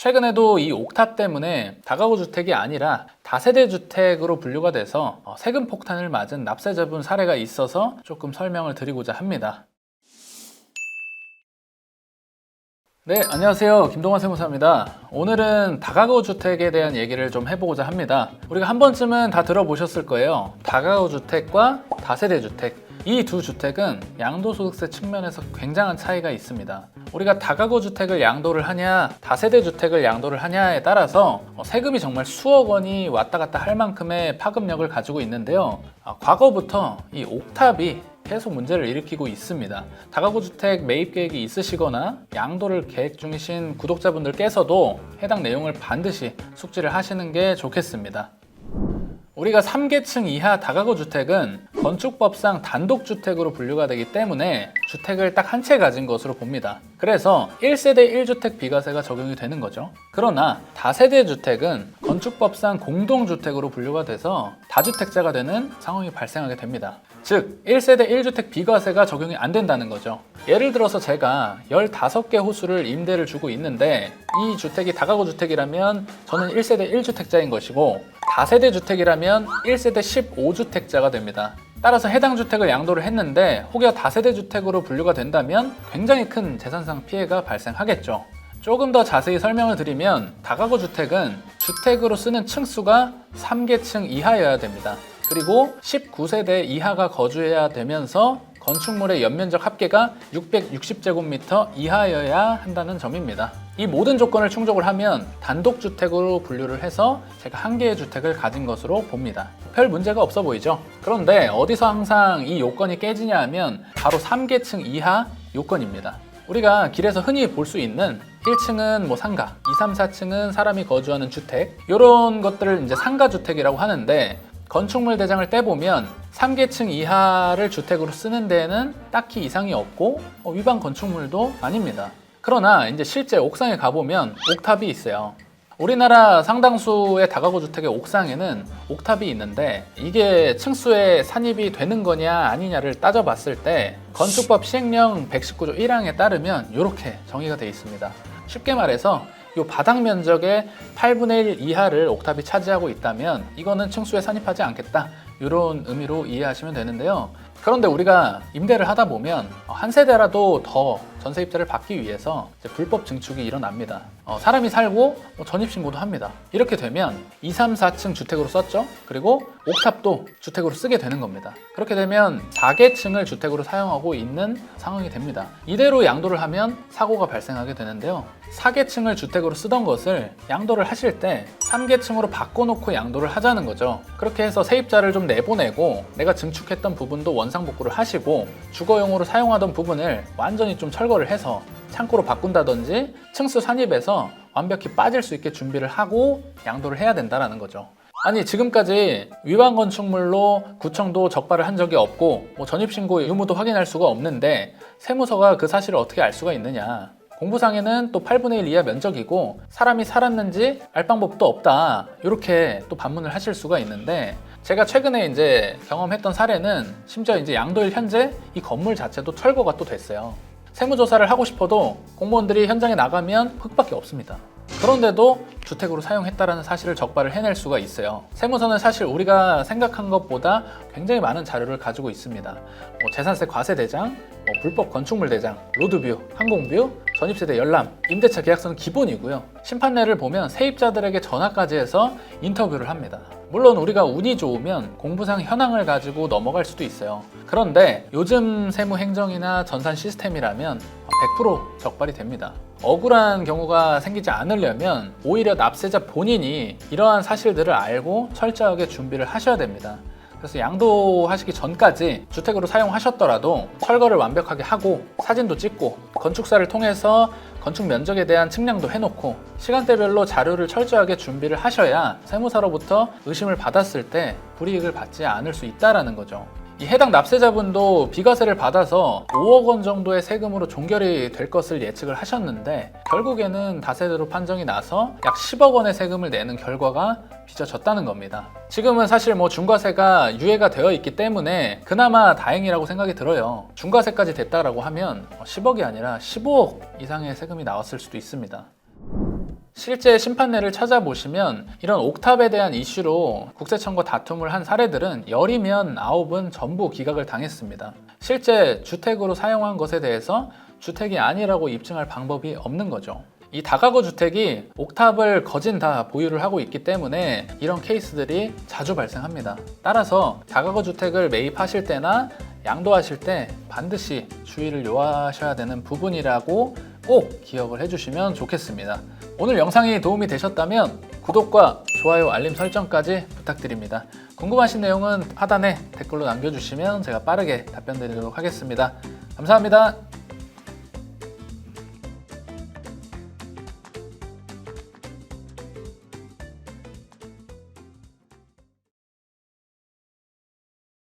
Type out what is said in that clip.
최근에도 이 옥탑 때문에 다가구 주택이 아니라 다세대 주택으로 분류가 돼서 어, 세금 폭탄을 맞은 납세자분 사례가 있어서 조금 설명을 드리고자 합니다. 네, 안녕하세요. 김동환 세무사입니다. 오늘은 다가구 주택에 대한 얘기를 좀 해보고자 합니다. 우리가 한 번쯤은 다 들어보셨을 거예요. 다가구 주택과 다세대 주택. 이 두 주택은 양도소득세 측면에서 굉장한 차이가 있습니다. 우리가 다가구 주택을 양도를 하냐, 다세대 주택을 양도를 하냐에 따라서 어, 세금이 정말 수억 원이 왔다 갔다 할 만큼의 파급력을 가지고 있는데요. 아, 과거부터 이 옥탑이 계속 문제를 일으키고 있습니다. 다가구 주택 매입 계획이 있으시거나 양도를 계획 중이신 구독자분들께서도 해당 내용을 반드시 숙지를 하시는 게 좋겠습니다. 우리가 3계층 이하 다가구 주택은 건축법상 단독주택으로 분류가 되기 때문에 주택을 딱 한 채 가진 것으로 봅니다. 그래서 1세대 1주택 비과세가 적용이 되는 거죠. 그러나 다세대 주택은 건축법상 공동주택으로 분류가 돼서 다주택자가 되는 상황이 발생하게 됩니다. 즉, 1세대 1주택 비과세가 적용이 안 된다는 거죠. 예를 들어서 제가 15개 호수를 임대를 주고 있는데 이 주택이 다가구 주택이라면 저는 1세대 1주택자인 것이고 다세대 주택이라면 1세대 15주택자가 됩니다. 따라서 해당 주택을 양도를 했는데 혹여 다세대 주택으로 분류가 된다면 굉장히 큰 재산상 피해가 발생하겠죠. 조금 더 자세히 설명을 드리면 다가구 주택은 주택으로 쓰는 층수가 3계층 이하여야 됩니다. 그리고 19세대 이하가 거주해야 되면서 건축물의 연면적 합계가 660제곱미터 이하여야 한다는 점입니다. 이 모든 조건을 충족을 하면 단독주택으로 분류를 해서 제가 한 개의 주택을 가진 것으로 봅니다. 별 문제가 없어 보이죠? 그런데 어디서 항상 이 요건이 깨지냐 하면 바로 3계층 이하 요건입니다. 우리가 길에서 흔히 볼 수 있는 1층은 뭐 상가, 2, 3, 4층은 사람이 거주하는 주택 이런 것들을 이제 상가 주택이라고 하는데 건축물 대장을 떼보면 3계층 이하를 주택으로 쓰는 데에는 딱히 이상이 없고 어, 위반 건축물도 아닙니다. 그러나 이제 실제 옥상에 가보면 옥탑이 있어요. 우리나라 상당수의 다가구 주택의 옥상에는 옥탑이 있는데 이게 층수에 산입이 되는 거냐 아니냐를 따져봤을 때 건축법 시행령 119조 1항에 따르면 이렇게 정의가 되어 있습니다. 쉽게 말해서 이 바닥 면적의 8분의 1 이하를 옥탑이 차지하고 있다면 이거는 층수에 산입하지 않겠다. 이런 의미로 이해하시면 되는데요. 그런데 우리가 임대를 하다 보면 한 세대라도 더 전세 입자를 받기 위해서 불법 증축이 일어납니다. 어, 사람이 살고 뭐 전입신고도 합니다. 이렇게 되면 2, 3, 4층 주택으로 썼죠. 그리고 옥탑도 주택으로 쓰게 되는 겁니다. 그렇게 되면 4계층을 주택으로 사용하고 있는 상황이 됩니다. 이대로 양도를 하면 사고가 발생하게 되는데요. 4계층을 주택으로 쓰던 것을 양도를 하실 때 3계층으로 바꿔놓고 양도를 하자는 거죠. 그렇게 해서 세입자를 좀 내보내고 내가 증축했던 부분도 원상 복구를 하시고 주거용으로 사용하던 부분을 완전히 좀 철거를 해서 창고로 바꾼다든지 층수 산입에서 완벽히 빠질 수 있게 준비를 하고 양도를 해야 된다는 거죠. 아니 지금까지 위반 건축물로 구청도 적발을 한 적이 없고 뭐 전입신고 의무도 확인할 수가 없는데 세무서가 그 사실을 어떻게 알 수가 있느냐 공부상에는 또 8분의 1 이하 면적이고 사람이 살았는지 알 방법도 없다 이렇게 또 반문을 하실 수가 있는데 제가 최근에 이제 경험했던 사례는 심지어 이제 양도일 현재 이 건물 자체도 철거가 또 됐어요. 세무조사를 하고 싶어도 공무원들이 현장에 나가면 흙밖에 없습니다. 그런데도 주택으로 사용했다라는 사실을 적발을 해낼 수가 있어요. 세무서는 사실 우리가 생각한 것보다 굉장히 많은 자료를 가지고 있습니다. 뭐 재산세 과세 대장, 뭐 불법 건축물 대장, 로드뷰, 항공뷰, 전입세대 열람, 임대차 계약서는 기본이고요. 심판례를 보면 세입자들에게 전화까지 해서 인터뷰를 합니다. 물론 우리가 운이 좋으면 공부상 현황을 가지고 넘어갈 수도 있어요. 그런데 요즘 세무 행정이나 전산 시스템이라면 100% 적발이 됩니다. 억울한 경우가 생기지 않으려면 오히려 납세자 본인이 이러한 사실들을 알고 철저하게 준비를 하셔야 됩니다. 그래서 양도하시기 전까지 주택으로 사용하셨더라도 철거를 완벽하게 하고 사진도 찍고 건축사를 통해서 건축 면적에 대한 측량도 해놓고 시간대별로 자료를 철저하게 준비를 하셔야 세무사로부터 의심을 받았을 때 불이익을 받지 않을 수 있다라는 거죠. 이 해당 납세자분도 비과세를 받아서 5억 원 정도의 세금으로 종결이 될 것을 예측을 하셨는데 결국에는 다세대로 판정이 나서 약 10억 원의 세금을 내는 결과가 빚어졌다는 겁니다. 지금은 사실 뭐 중과세가 유예가 되어 있기 때문에 그나마 다행이라고 생각이 들어요. 중과세까지 됐다라고 하면 10억이 아니라 15억 이상의 세금이 나왔을 수도 있습니다. 실제 심판례를 찾아보시면 이런 옥탑에 대한 이슈로 국세청과 다툼을 한 사례들은 열이면 아홉은 전부 기각을 당했습니다. 실제 주택으로 사용한 것에 대해서 주택이 아니라고 입증할 방법이 없는 거죠. 이 다가구 주택이 옥탑을 거진 다 보유를 하고 있기 때문에 이런 케이스들이 자주 발생합니다. 따라서 다가구 주택을 매입하실 때나 양도하실 때 반드시 주의를 요하셔야 되는 부분이라고 꼭 기억을 해주시면 좋겠습니다. 오늘 영상이 도움이 되셨다면 구독과 좋아요, 알림 설정까지 부탁드립니다. 궁금하신 내용은 하단에 댓글로 남겨주시면 제가 빠르게 답변 드리도록 하겠습니다. 감사합니다.